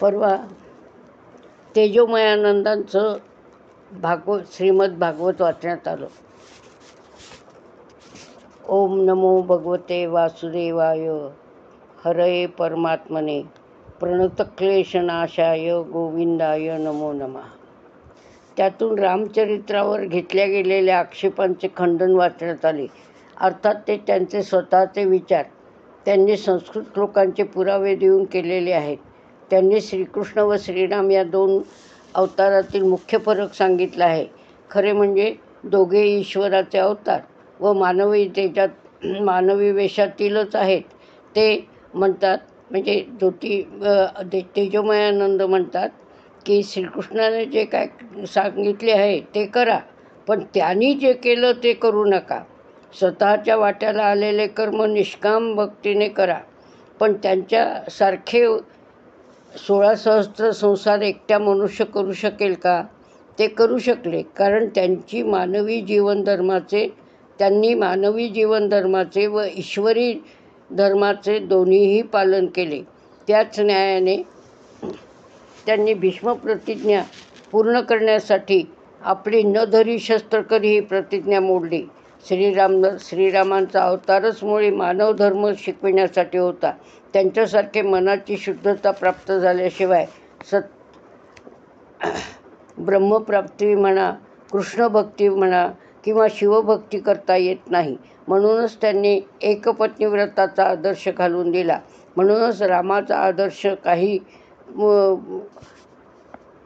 परवा तेजोमयानंदांचं भागवत श्रीमद भागवत वाचण्यात आलं. ओम नमो भगवते वासुदेवाय हरये परमात्मने प्रणतक्लेशनाशाय गोविंदाय नमो नमः. त्यातून रामचरित्रावर घेतल्या गेलेल्या आक्षेपांचे खंडन वाचण्यात आले. अर्थात ते त्यांचे स्वतःचे विचार त्यांनी संस्कृत लोकांचे पुरावे देऊन केलेले आहेत. त्यांनी श्रीकृष्ण व श्रीराम या दोन अवतारातील मुख्य फरक सांगितला आहे. खरे म्हणजे दोघे ईश्वराचे अवतार व मानवी त्याच्यात मानवी वेशातीलच आहेत. ते म्हणतात म्हणजे ज्योती तेजोमयानंद म्हणतात की श्रीकृष्णाने जे काय सांगितले आहे ते करा पण त्यांनी जे केलं ते करू नका. स्वतःच्या वाट्याला आलेले कर्म निष्काम भक्तीने करा पण त्यांच्यासारखे सोळा सहस्त्र संसार एकट्या मनुष्य करू शकेल का? ते करू शकले कारण त्यांची मानवी जीवनधर्माचे त्यांनी मानवी जीवनधर्माचे व ईश्वरी धर्माचे दोन्हीही पालन केले. त्याच न्यायाने त्यांनी भीष्म प्रतिज्ञा पूर्ण करण्यासाठी आपली न धरी शस्त्र करी ही प्रतिज्ञा मोडली. श्रीराम श्रीरामांचा अवतारच मुळे मानव धर्म शिकविण्यासाठी होता. त्यांच्यासारखे मनाची शुद्धता प्राप्त झाल्याशिवाय सत ब्रह्मप्राप्ती म्हणा कृष्णभक्ती म्हणा किंवा शिवभक्ती करता येत नाही. म्हणूनच त्यांनी एकपत्नी व्रताचा आदर्श घालून दिला. म्हणूनच रामाचा आदर्श काही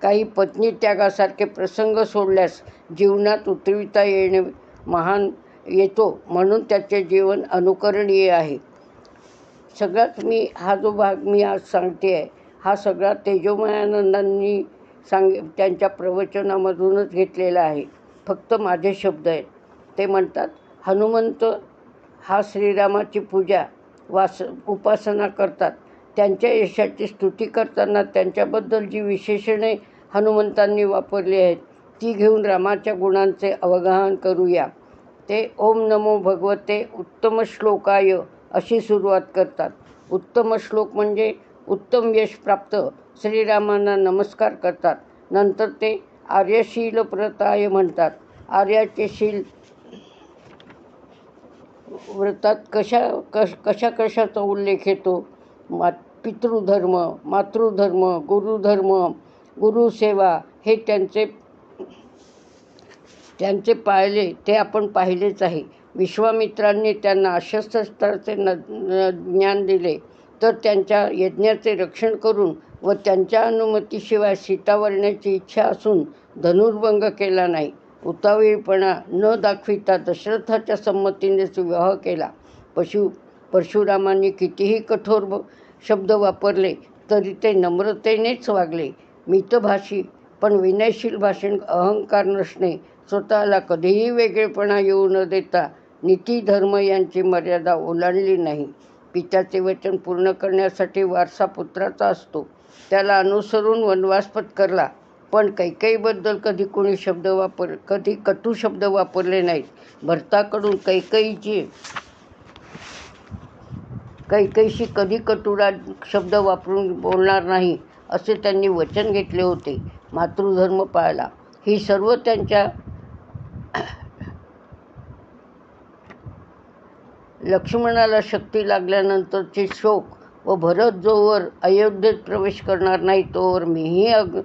काही पत्नी त्यागासारखे प्रसंग सोडल्यास जीवनात उतरविता येणे महान येतो म्हणून त्याचे जीवन अनुकरणीय आहे. सगळ्यात मी हा जो भाग मी आज सांगते आहे हा सगळा तेजोमयानंदांनी सांग त्यांच्या प्रवचनामधूनच घेतलेला आहे. फक्त माझे शब्द आहेत. ते म्हणतात हनुमंत हा श्रीरामाची पूजा वास उपासना करतात. त्यांच्या यशाची स्तुती करताना त्यांच्याबद्दल जी विशेषणे हनुमंतांनी वापरली आहेत ती घेऊन रामाच्या गुणांचे अवगाहन करूया. ते ओम नमो भगवते उत्तम श्लोकाय अशी सुरुवात करतात. उत्तम श्लोक म्हणजे उत्तम यश प्राप्त श्रीरामांना नमस्कार करतात. नंतर ते आर्यशील प्रताय म्हणतात. आर्याचे शील व्रतात कशा कश कशा कशाचा उल्लेख येतो? मा पितृधर्म मातृधर्म गुरुधर्म गुरुसेवा हे त्यांचे त्यांचे पाळले ते आपण पाहिलेच आहे. विश्वामित्रांनी त्यांना अशस्त्रस्त्राचे न न- ज्ञान दिले तर त्यांच्या यज्ञाचे रक्षण करून व त्यांच्या अनुमतीशिवाय सीतावरण्याची इच्छा असून धनुर्भंग केला नाही. उतावीळपणा न दाखविता दशरथाच्या संमतीनेच विवाह केला. पशु परशुरामांनी कितीही कठोर शब्द वापरले तरी ते नम्रतेनेच वागले. मितभाषी पण विनयशील भाषण अहंकार नसणे स्वतःला कधीही वेगळेपणा येऊ न देता नीती धर्म यांची मर्यादा ओलांडली नाही. पित्याचे वचन पूर्ण करण्यासाठी वारसा पुत्राचा असतो. त्याला अनुसरून वनवास पत्करला. पण कैकेयीबद्दल कधी कोणी शब्द वापर कधी कटू शब्द वापरले नाहीत. भरताकडून कैकेयीची कैकईशी कधी कटुरा शब्द वापरून बोलणार नाही असे त्यांनी वचन घेतले होते. मातृधर्म पाळला. ही सर्व त्यांच्या लक्ष्मणाला शक्ती लागल्यानंतरचे शोक व भरत जोवर अयोध्येत प्रवेश करणार नाही तोवर मीही अग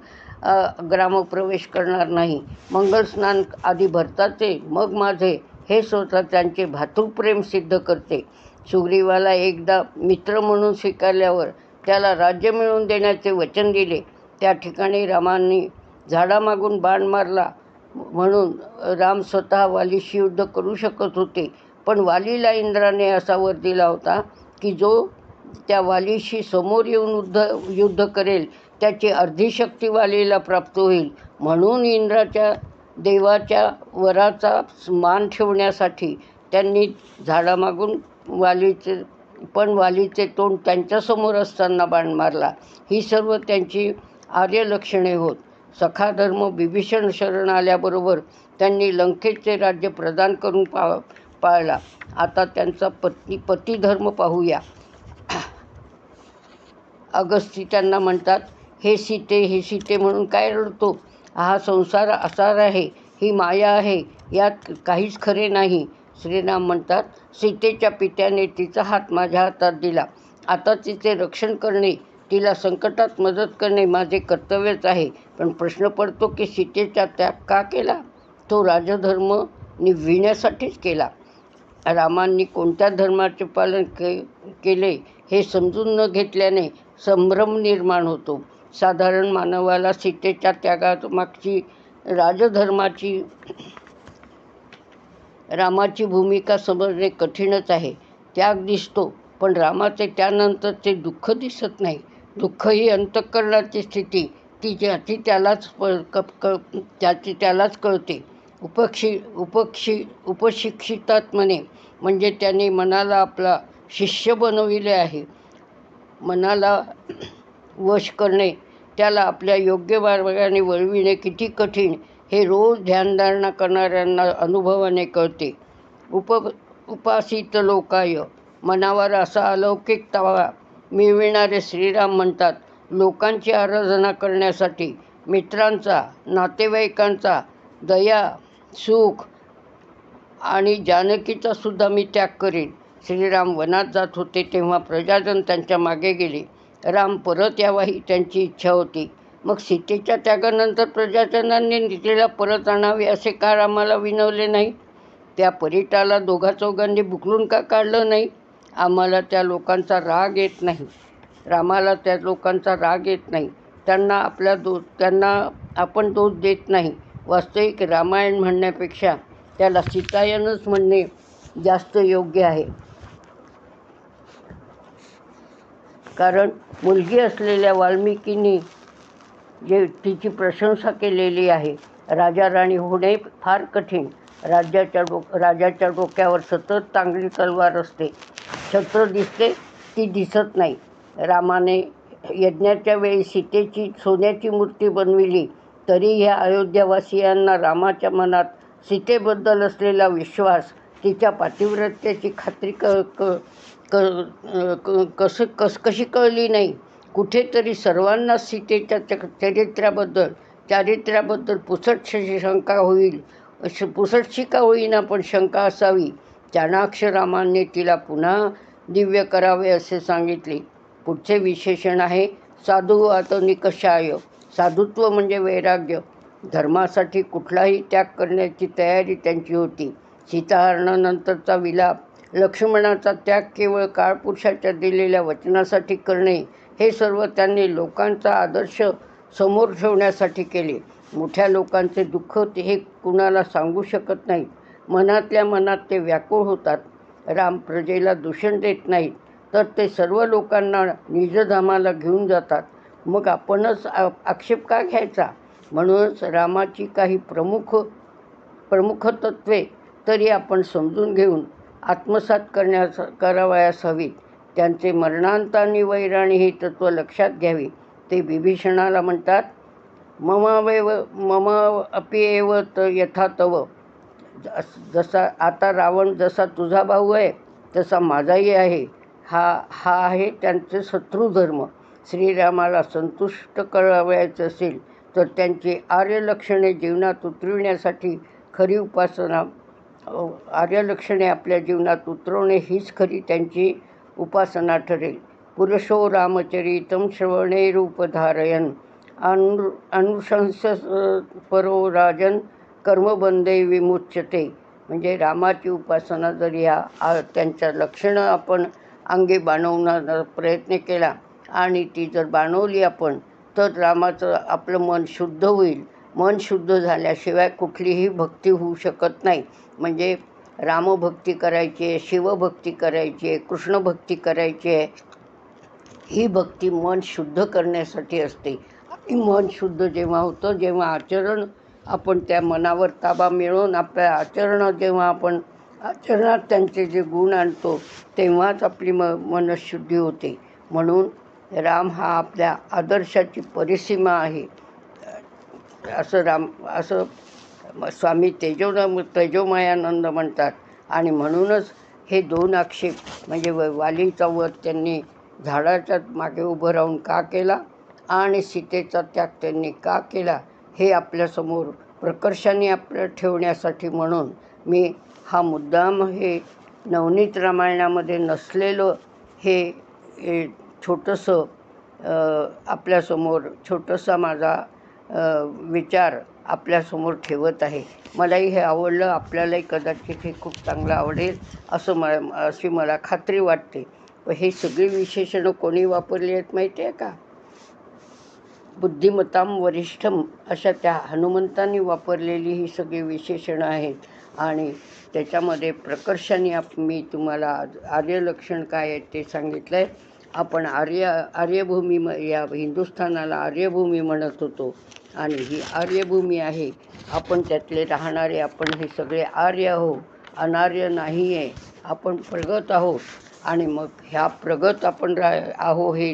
ग्रामप्रवेश करणार नाही. मंगलस्नान आधी भरताचे मग माझे हे स्वतः त्यांचे भातृप्रेम सिद्ध करते. सुग्रीवाला एकदा मित्र म्हणून स्वीकारल्यावर त्याला राज्य मिळवून देण्याचे वचन दिले. त्या ठिकाणी रामांनी झाडामागून बाण मारला म्हणून राम स्वतः वालीशी युद्ध करू शकत होते. पण वालीला इंद्राने असा वर दिला होता की जो त्या वालीशी समोर येऊन युद्ध युद्ध करेल त्याची अर्धी शक्ती वालीला प्राप्त होईल. म्हणून इंद्राच्या देवाच्या वराचा मान ठेवण्यासाठी त्यांनी झाडामागून वालीचे पण वालीचे तोंड त्यांच्यासमोर असताना बाण मारला. ही सर्व त्यांची आर्य लक्षणे होत. सखाधर्म बिभीषण शरण आल्याबरोबर त्यांनी लंकेचे राज्य प्रदान करून पा पाळला. आता त्यांचा पत्नी पतिधर्म पाहूया. अगस्ती त्यांना म्हणतात हे सीते हे सीते म्हणून काय रडतो? हा संसार असार आहे ही माया आहे यात काहीच खरे नाही. श्रीराम म्हणतात सीतेच्या पित्याने तिचा हात माझ्या हातात दिला. आता तिचे रक्षण करणे तिला संकटात मदत करणे माझे कर्तव्यच आहे. पण प्रश्न पडतो की सीतेचा त्याग का केला? तो राजधर्म निभविण्यासाठीच केला. रामांनी कोणत्या धर्माचे पालन के केले हे समजून न घेतल्याने संभ्रम निर्माण होतो. साधारण मानवाला सीतेच्या त्यागात मागची राजधर्माची रामाची भूमिका समजणे कठीणच आहे. त्याग दिसतो पण रामाचे त्यानंतरचे दुःख दिसत नाही. दुःख ही अंतःकरणाची स्थिती ती ज्याची त्यालाच प क क त्याची त्यालाच कळते. उपक्षी उपक्षी उपशिक्षितात्मने म्हणजे त्याने मनाला आपला शिष्य बनविले आहे. मनाला वश करणे त्याला आपल्या योग्य मार्गाने वळविणे किती कठीण हे रोज ध्यानधारणा करणाऱ्यांना अनुभवाने कळते. उप उपासित लोकाय मनावर असा अलौकिक तवा मिळविणारे श्रीराम म्हणतात लोकांची आराधना करण्यासाठी मित्रांचा नातेवाईकांचा दया सुख. आणि जानकीचा सुद्धा मी त्याग करेन. श्रीराम वनात जात होते तेव्हा प्रजाजन त्यांच्या मागे गेले. राम परत यावा ही त्यांची इच्छा होती. मग सीतेच्या त्यागानंतर प्रजाजनांनी तिला परत आणावे असे का रामाला विनवले नाही? त्या परिटाला दोघा चौघांनी बुकलून का काढलं नाही? आम्हाला त्या लोकांचा राग येत नाही. रामाला त्या लोकांचा राग येत नाही. त्यांना आपल्या दो त्यांना आपण दोष देत नाही. वास्तविक रामायण म्हणण्यापेक्षा त्याला सीतायनच म्हणणे जास्त योग्य आहे. कारण मुलगी असलेल्या वाल्मिकींनी जे तिची प्रशंसा केलेली आहे राजा राणी होणे फार कठीण. राज्याच्या डो राजाच्या डोक्यावर सतत चांगली तलवार असते. छत्र दिसते ती दिसत नाही. रामाने यज्ञाच्या वेळी सीतेची सोन्याची मूर्ती बनविली. तरी ह्या अयोध्यावासियांना रामाच्या मनात सीतेबद्दल असलेला विश्वास तिच्या पातिव्रत्याची खात्री क क क क कसं कस कशी कळली नाही. कुठेतरी सर्वांना सीतेच्या च चरित्र्याबद्दल चारित्र्याबद्दल पुसटशी शंका होईल. श पुसटशी का होईना पण शंका असावी. चाणाक्ष रामाने तिला पुन्हा दिव्य करावे असे सांगितले. पुढचे विशेषण आहे साधू आता निकषाय साधुत्व म्हणजे वैराग्य. धर्मासाठी कुठलाही त्याग करण्याची तयारी त्यांची होती. सीताहरणानंतरचा विलाप लक्ष्मणाचा त्याग केवळ काळपुरुषाच्या दिलेल्या वचनासाठी करणे हे सर्व त्यांनी लोकांचा आदर्श समोर ठेवण्यासाठी केले. मोठ्या लोकांचे दुःख ते हे कुणाला सांगू शकत नाहीत. मनातल्या मनात ते व्याकुळ होतात. राम प्रजेला दूषण देत नाहीत तर ते सर्व लोकांना निजधामाला घेऊन जातात. मग आपणच आ आक्षेप का घ्यायचा? म्हणूनच रामाची काही प्रमुख प्रमुख तत्वे तरी आपण समजून घेऊन आत्मसात करण्यास करावयास हवीत. त्यांचे मरणांतानी वैराणी ही तत्त्व लक्षात घ्यावी. ते विभीषणाला म्हणतात ममावेव मम अपि एव त यथा तव जसा आता रावण जसा तुझा भाऊ आहे तसा माझाही आहे. हा हा आहे त्यांचे शत्रुधर्म. श्रीरामाला संतुष्ट करावयाचे असेल तर त्यांची आर्यलक्षणे जीवनात उतरविण्यासाठी खरी उपासना आर्यलक्षणे आपल्या जीवनात उतरवणे हीच खरी त्यांची उपासना ठरेल. पुरुषो रामचरितम श्रवणेरूपधारयन अनु अनुशंस परो राजन कर्मबंधे विमुच्यते. म्हणजे रामाची उपासना जर ह्या त्यांच्या लक्षणं आपण अंगी बाणवण्याचा प्रयत्न केला आणि ती जर बाणवली आपण तर रामाचं आपलं मन शुद्ध होईल. मन शुद्ध झाल्याशिवाय कुठलीही भक्ती होऊ शकत नाही. म्हणजे रामभक्ती करायची आहे शिवभक्ती करायची आहे कृष्णभक्ती करायची आहे ही भक्ती मन शुद्ध करण्यासाठी असते. आणि मन शुद्ध जेव्हा होतं जेव्हा आचरण आपण त्या मनावर ताबा मिळवून आपल्या आचरण जेव्हा आपण आचरणात त्यांचे जे गुण आणतो तेव्हाच आपली म मनशुद्धी होते. म्हणून राम हा आपल्या आदर्शाची परिसीमा आहे. असं राम असं स्वामी तेजोन तेजोमयानंद म्हणतात. आणि म्हणूनच हे दोन आक्षेप म्हणजे व वालीचा वध त्यांनी झाडाच्या मागे उभं राहून का केला? आणि सीतेचा त्याग त्यांनी का केला? हे आपल्यासमोर प्रकर्षाने आपलं ठेवण्यासाठी म्हणून मी हा मुद्दाम हे नवनीत रामायणामध्ये नसलेलं हे हे छोटंसं आपल्यासमोर छोटंसा माझा विचार आपल्यासमोर ठेवत आहे. मलाही हे आवडलं आपल्यालाही कदाचित हे खूप चांगलं आवडेल असं म अशी मला खात्री वाटते. व हे सगळी विशेषणं कोणी वापरली आहेत माहिती आहे का? बुद्धिमत्ताम वरिष्ठम अशा त्या हनुमंतांनी वापरलेली ही सगळी विशेषणं आहेत. आणि त्याच्यामध्ये प्रकर्षाने आप मी तुम्हाला आर्यलक्षण काय आहे ते सांगितलं आहे आपण आर्य आर्यभूमी म या हिंदुस्थानाला आर्यभूमी म्हणत होतो. आणि ही आर्यभूमी आहे. आपण त्यातले राहणारे आपण हे सगळे आर्य आहो. अनार्य नाही आहे आपण प्रगत आहोत. आणि मग ह्या प्रगत आपण रा आहो हे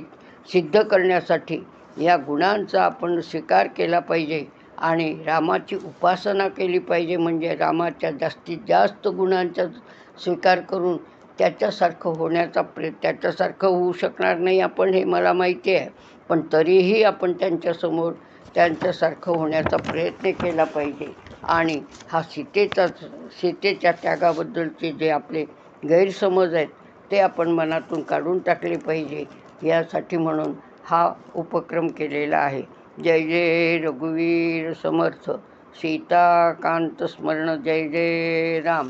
सिद्ध करण्यासाठी या गुणांचा आपण स्वीकार केला पाहिजे. आणि रामाची उपासना केली पाहिजे. म्हणजे रामाच्या जास्तीत जास्त गुणांचा स्वीकार करून त्याच्यासारखं होण्याचा प्रय त्याच्यासारखं होऊ शकणार नाही आपण हे मला माहिती आहे. पण तरीही आपण त्यांच्यासमोर त्यांच्यासारखं होण्याचा प्रयत्न केला पाहिजे. आणि हा सीतेचा सीतेच्या त्यागाबद्दलचे जे आपले गैरसमज आहेत ते आपण मनातून काढून टाकले पाहिजे. यासाठी म्हणून हा उपक्रम केलेला आहे. जय जय रघुवीर समर्थ. सीताकांत स्मरण. जय जय राम.